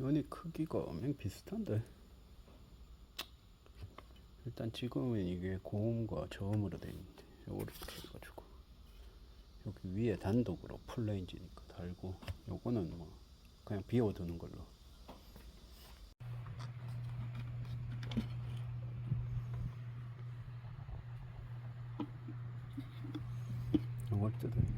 연이 크기가 엄청 비슷한데. 일단 지금은 이게 고음과 저음으로 되어 있는데 요거를 해가지고 여기 위에 단독으로 풀레인지니까 달고 요거는 뭐 그냥 비워두는 걸로. 요걸 뜯어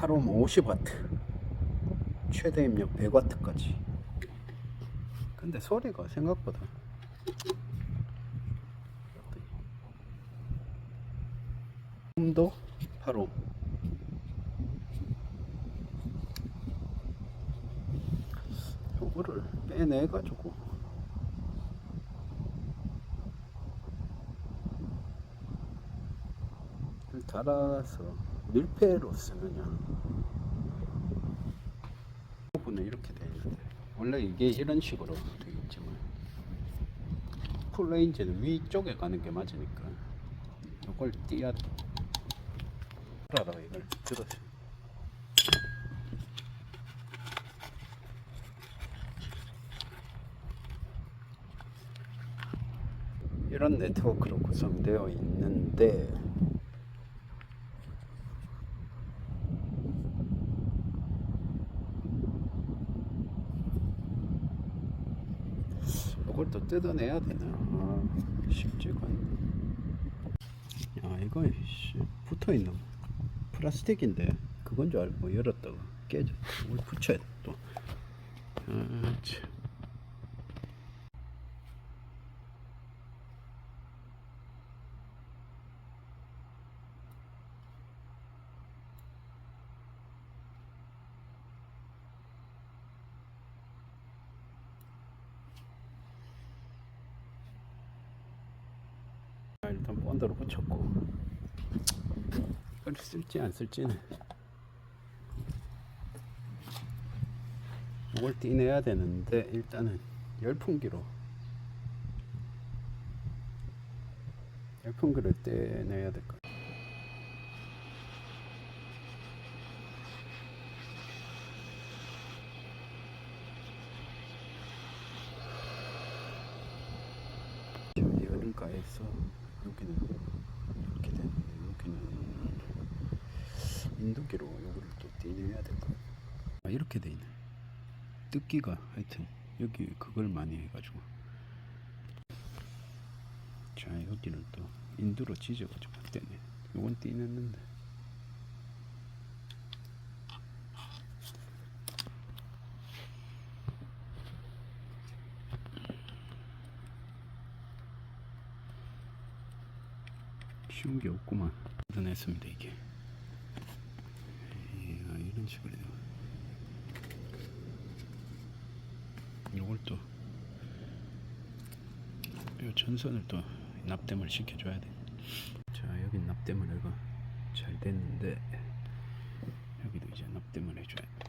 8옴 50W 최대 입력 100W까지. 근데 소리가 생각보다 음도 8옴 요거를 빼내 가지고 달아서 밀폐로 쓰느냐 부분은 이렇게 되어 있는데 원래 이게 이런 식으로 되어 있지만 풀레인지는 위쪽에 가는 게 맞으니까 이걸 띄야 알아라 이걸 들어서. 이런 네트워크로 구성되어 있는데 이걸 또 뜯어내야 되나? 아, 쉽지가 않네. 야, 이거 씨, 붙어 있는 플라스틱인데 그건 줄 알고 열었다가 깨져. 붙여야 돼, 또. 아, 참. 일단 본드로 붙였고. 이걸 쓸지 안 쓸지는. 이걸 떼내야 되는데 일단은 열풍기로. 열풍기를 떼내야 될 것 같아요 자, 여름가에서 여기는 이렇게 되는데 여기는 인도기로 요거를 또 떼내야 될 것 같아요. 아, 이렇게 돼 있네. 뜯기가 하여튼 여기 그걸 많이 해가지고. 자 여기는 또 인두로 찢어가지고 떼네. 요건 떼냈는데 쉬운 게 없구만 뜯어냈습니다 이게 예, 이런 식으로. 요걸 또, 요 전선을 또 납땜을 시켜줘야 돼. 자, 여기 납땜을 해가 잘 됐는데, 여기도 이제 납땜을 해줘야 돼.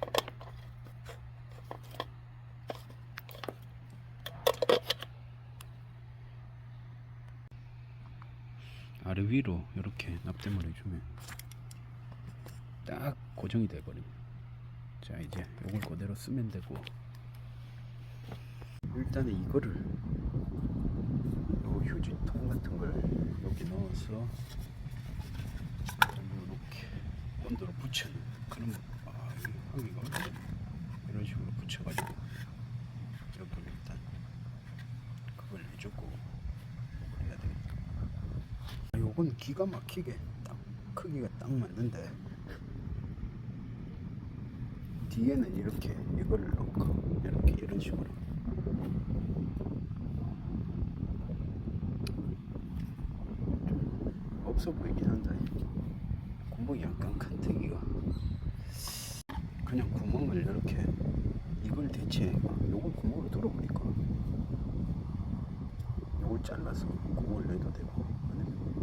아래 위로 이렇게 납땜을 해주면 딱 고정이 돼버립니다. 자, 이제 요걸 그대로 쓰면 되고, 일단은 이거를 요 휴지통 같은 걸 여기 넣어서 이렇게 온도로 붙여는 그럼 아이 하기가. 이런 식으로 붙여가지고 이렇게 일단 그걸 해주고 그래야 되겠다. 아, 요건 기가 막히게 딱 크기가 딱 맞는데 뒤에는 이렇게 이거를 넣고 이렇게 이런 식으로 없어 보이긴 한다. 구멍이 약간 큰데기가 그냥 구멍을 이렇게 이걸 대체 요걸 구멍으로 뚫어보니까 요걸 잘라서 구멍을 내도 되고 아니면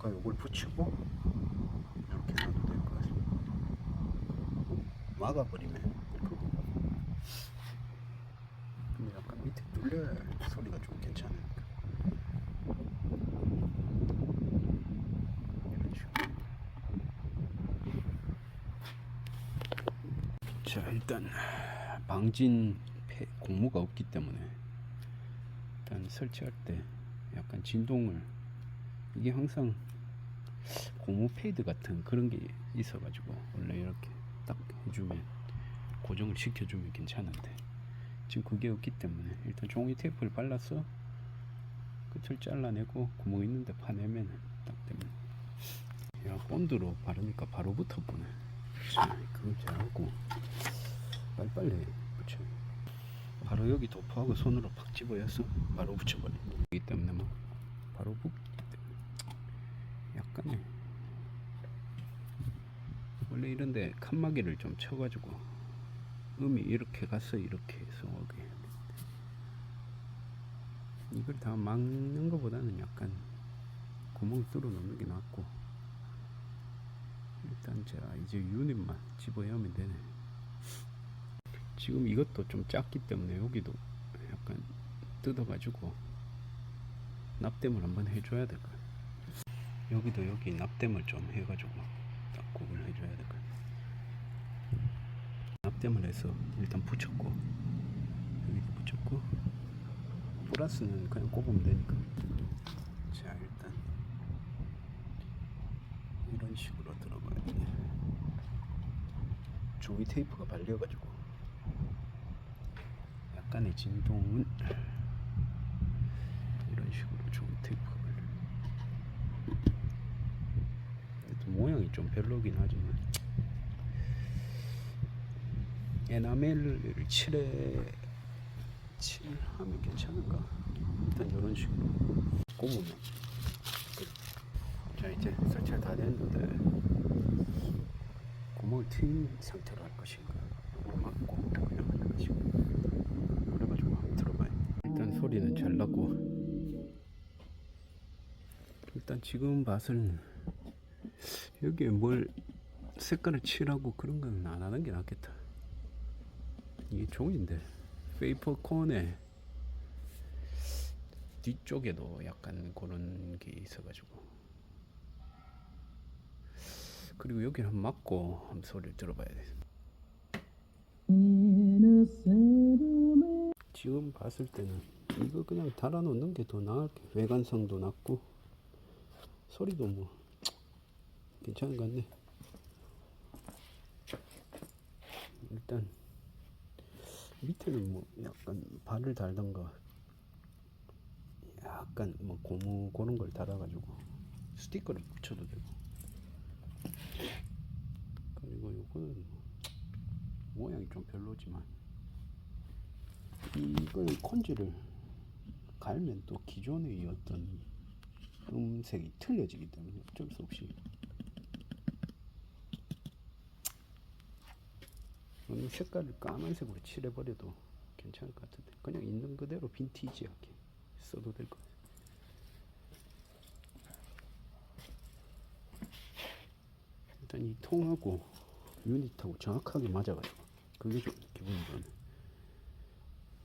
아까 요걸 붙이고 이렇게 놔도 될 것 같습니다. 막아버리면 그거. 근데 약간 밑에 뚫려야 소리가 좀 괜찮으니까. 이런 식으로. 자 일단 방진 폐- 고무가 없기 때문에 일단 설치할 때 약간 진동을 이게 항상 고무 페이드 같은 그런 게 있어가지고 원래 이렇게 딱 해주면 고정을 시켜주면 괜찮은데 지금 그게 없기 때문에 일단 종이 테이프를 발라서 끝을 잘라내고 구멍 있는데 파내면 딱 되면 야 본드로 바르니까 바로 붙어보네. 자 그거 잘하고 빨리빨리 붙여 바로 여기 도포하고 손으로 팍 집어여서 바로 붙여버려 이기 때문에 뭐 바로 붙기 때문에 약간의 원래 이런데 칸막이를 좀 쳐가지고 음이 이렇게 가서 이렇게 해서. 오게 이걸 다 막는 것보다는 약간 구멍 뚫어 놓는 게 낫고. 일단 자 이제 유닛만 집어여면 되네. 지금 이것도 좀 작기 때문에 여기도 약간 뜯어가지고 납땜을 한번 해줘야 될 거야 여기도 여기 납땜을 좀 해가지고 딱 구분해줘야 될 거야 납땜을 해서 일단 붙였고 여기도 붙였고 플러스는 그냥 꼽으면 되니까. 자 일단 이런 식으로 들어가야 돼. 종이 테이프가 발려가지고. 약간의 진동은 이런 식으로 종이 테이프가 발려. 모양이 좀 별로긴 하지만 에나멜을 칠해 칠하면 괜찮을까? 일단 이런 식으로. 꼽으면 자 이제 설치가 다 됐는데 구멍을 트인 상태로 할 것인가? 맞고 그냥 할 것인가 그래가지고 한번 들어봐요. 일단 소리는 잘 났고. 일단 지금 봐서는 여기에 뭘 색깔을 칠하고 그런 건 안 하는 게 낫겠다 이게 종인데. 페이퍼 콘에 뒤쪽에도 약간 그런 게 있어가지고. 그리고 여기를 한번 막고 한번 소리를 들어봐야 돼. 지금 봤을 때는 이거 그냥 달아놓는 게 더 나을 게 외관성도 낮고. 소리도 뭐 괜찮은 것 같네. 일단 밑에는 뭐 약간 발을 달던가 약간 뭐 고무 그런 걸 달아가지고 스티커를 붙여도 되고. 그리고 요거는 뭐 모양이 좀 별로지만 이거는 콘지를 갈면 또 기존의 이 어떤 음색이 틀려지기 때문에 어쩔 수 없이 이 색깔을 까만색으로 칠해버려도 괜찮을 것 같은데. 그냥 있는 그대로 빈티지하게 써도 될 것 같아요. 일단 이 통하고 유닛하고 정확하게 맞아가지고 그게 좀 기분이 좋네.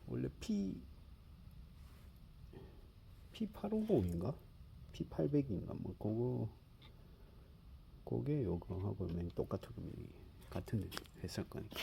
원래 P P850인가? P800인가? 뭐 그거 그게 요거하고 맨 똑같은 같은 회사 거니까